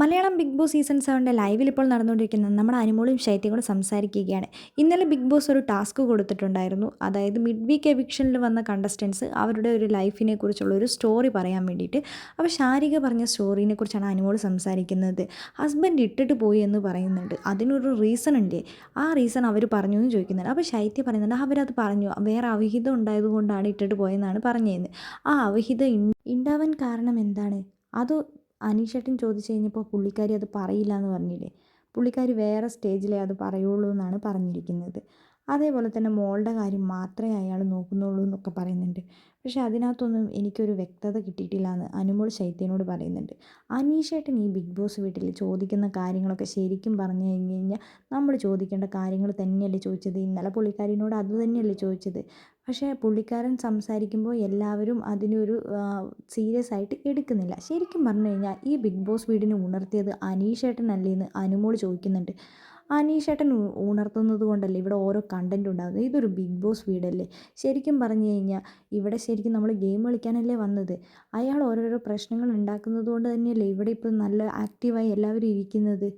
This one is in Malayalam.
മലയാളം ബിഗ് ബോസ് സീസൺ സെവന്റെ ലൈവിൽ ഇപ്പോൾ നടന്നുകൊണ്ടിരിക്കുന്ന നമ്മുടെ അനുമോളും ശൈത്യം കൂടെ സംസാരിക്കുകയാണ്. ഇന്നലെ ബിഗ് ബോസ് ഒരു ടാസ്ക് കൊടുത്തിട്ടുണ്ടായിരുന്നു. അതായത് മിഡ് വീക്ക് എവിക്ഷനിൽ വന്ന കണ്ടസ്റ്റൻസ് അവരുടെ ഒരു ലൈഫിനെ കുറിച്ചുള്ള ഒരു സ്റ്റോറി പറയാൻ വേണ്ടിയിട്ട്. അപ്പോൾ ശാരിക പറഞ്ഞ സ്റ്റോറിനെ കുറിച്ചാണ് അനുമോൾ സംസാരിക്കുന്നത്. ഹസ്ബൻഡ് ഇട്ടിട്ട് പോയി എന്ന് പറയുന്നുണ്ട്. അതിനൊരു റീസൺ ഉണ്ട് ആ റീസൺ അവർ പറഞ്ഞു എന്ന് ചോദിക്കുന്നുണ്ട്. അപ്പോൾ ശൈത്യ പറയുന്നുണ്ട് അവരത് പറഞ്ഞു. വേറെ അവിഹിതം ഉണ്ടായതുകൊണ്ടാണ് ഇട്ടിട്ട് പോയെന്നാണ് പറഞ്ഞതെന്ന് ആ അവിഹിതം ഉണ്ടാവാൻ കാരണം എന്താണ്? അത് അനീഷേട്ടൻ ചോദിച്ചു കഴിഞ്ഞപ്പോൾ പുള്ളിക്കാരി അത് പറയില്ല എന്ന് പറഞ്ഞില്ലേ? പുള്ളിക്കാരി വേറെ സ്റ്റേജിലേ അത് പറയുള്ളൂ എന്നാണ് പറഞ്ഞിരിക്കുന്നത്. അതേപോലെ തന്നെ മോളുടെ കാര്യം മാത്രമേ അയാൾ നോക്കുന്നുള്ളൂ എന്നൊക്കെ പറയുന്നുണ്ട്. പക്ഷേ അതിനകത്തൊന്നും എനിക്കൊരു വ്യക്തത കിട്ടിയിട്ടില്ല എന്ന് അനുമോൾ ശൈത്യനോട് പറയുന്നുണ്ട്. അനീഷേട്ടൻ ഈ ബിഗ് ബോസ് വീട്ടിൽ ചോദിക്കുന്ന കാര്യങ്ങളൊക്കെ ശരിക്കും പറഞ്ഞു കഴിഞ്ഞ് കഴിഞ്ഞാൽ നമ്മൾ ചോദിക്കേണ്ട കാര്യങ്ങൾ തന്നെയല്ലേ ചോദിച്ചത്. ഇന്നലെ പുള്ളിക്കാരിനോട് അത് തന്നെയല്ലേ ചോദിച്ചത്. പക്ഷേ പുള്ളിക്കാരൻ സംസാരിക്കുമ്പോൾ എല്ലാവരും അതിനൊരു സീരിയസ് ആയിട്ട് എടുക്കുന്നില്ല. ശരിക്കും പറഞ്ഞു കഴിഞ്ഞാൽ ഈ ബിഗ് ബോസ് വീടിനെ ഉണർത്തിയത് അനീഷേട്ടനല്ലേ എന്ന് അനുമോൾ ചോദിക്കുന്നുണ്ട്. അനീഷേട്ടൻ ഉണർത്തുന്നത് കൊണ്ടല്ലേ ഇവിടെ ഓരോ കണ്ടന്റ് ഉണ്ടാകുന്നത് ഇതൊരു ബിഗ് ബോസ് വീടല്ലേ? ശരിക്കും പറഞ്ഞു കഴിഞ്ഞാൽ ഇവിടെ ശരിക്കും നമ്മൾ ഗെയിം കളിക്കാനല്ലേ വന്നത്? അയാൾ ഓരോരോ പ്രശ്നങ്ങൾ ഉണ്ടാക്കുന്നത് കൊണ്ട് തന്നെയല്ലേ ഇവിടെ ഇപ്പോൾ നല്ല ആക്റ്റീവായി എല്ലാവരും ഇരിക്കുന്നത്?